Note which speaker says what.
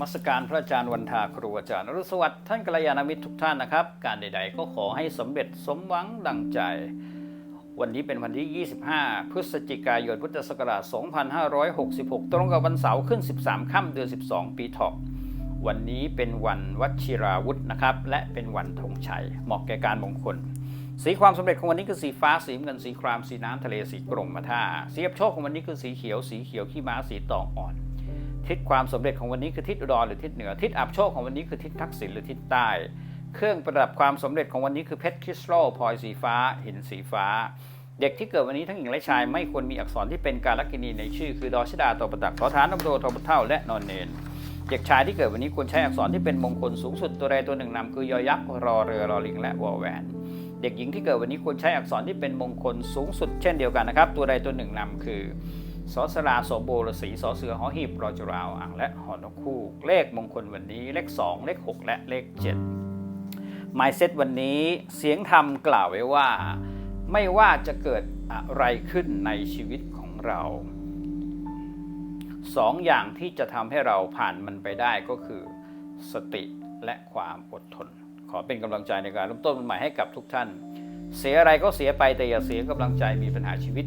Speaker 1: มัสการพระอาจารย์วันทาครูอาจารย์อรุสวัสดิ์ท่านกัลยาณมิตรทุกท่านนะครับ การใด ๆ ก็ขอให้สำเร็จสมหวังดังใจ วันนี้เป็นวันที่ 25 พฤศจิกายนพุทธศักราช 2566 ตรงกับวันเสาร์ขึ้น 13 ค่ำเดือน 12 ปีเถาะวันนี้เป็นวันวัชิราวุธนะครับ และเป็นวันธงชัย เหมาะแก่การมงคล สีความสำเร็จของวันนี้คือสีฟ้าสีเงินสีครามสีน้ำทะเลสีกรมท่าสีอับโชคของวันนี้คือสีเขียวสีเขียวขี้ม้าสีตองอ่อน ทิศความสำเร็จของวันนี้คือทิศอุดรหรือทิศเหนือ ทิศอับโชคของวันนี้คือทิศทักษิณหรือทิศใต้ เครื่องประดับความสำเร็จของวันนี้คือเพชรคริสตัลพลอยสีฟ้า หินสีฟ้า เด็กที่เกิดวันนี้ทั้งหญิงและชายไม่ควรมีอักษรที่เป็นการลักินีในชื่อ คือดอชดาตประตักขอทานนำโดทอปเท่าและนอนเนนเด็กชายที่เกิดวันนี้ควรใช้อักษรที่เป็นมงคลสูงสุดตัวใดตัวหนึ่งนำคือยอยักษ์รอเรือรอลิงและวอแหวนเด็กหญิงที่เกิดวันนี้ควรใช้อักษรที่เป็นมงคลสูงสุดเช่นเดียวกันนะครับ ตัวใดตัวหนึ่งนำคือ สอสราโสโบรสีสอเสือหอหีบรอจุราวอ่างและหอนกคู่เลขมงคลวันนี้เลข 2 เลข 6 และเลข 7 m y s e t วันนี้เสียงธรรมกล่าวไว้ว่า ไม่ว่าจะเกิดอะไรขึ้นในชีวิตของเราสองอย่างที่จะทำให้เราผ่านมันไปได้ก็คือ สติและความอดทน ขอเป็นกำลังใจในการเริ่มต้นใหม่ให้กับทุกท่าน เสียอะไรก็เสียไปแต่อย่าเสียกำลังใจมีปัญหาชีวิต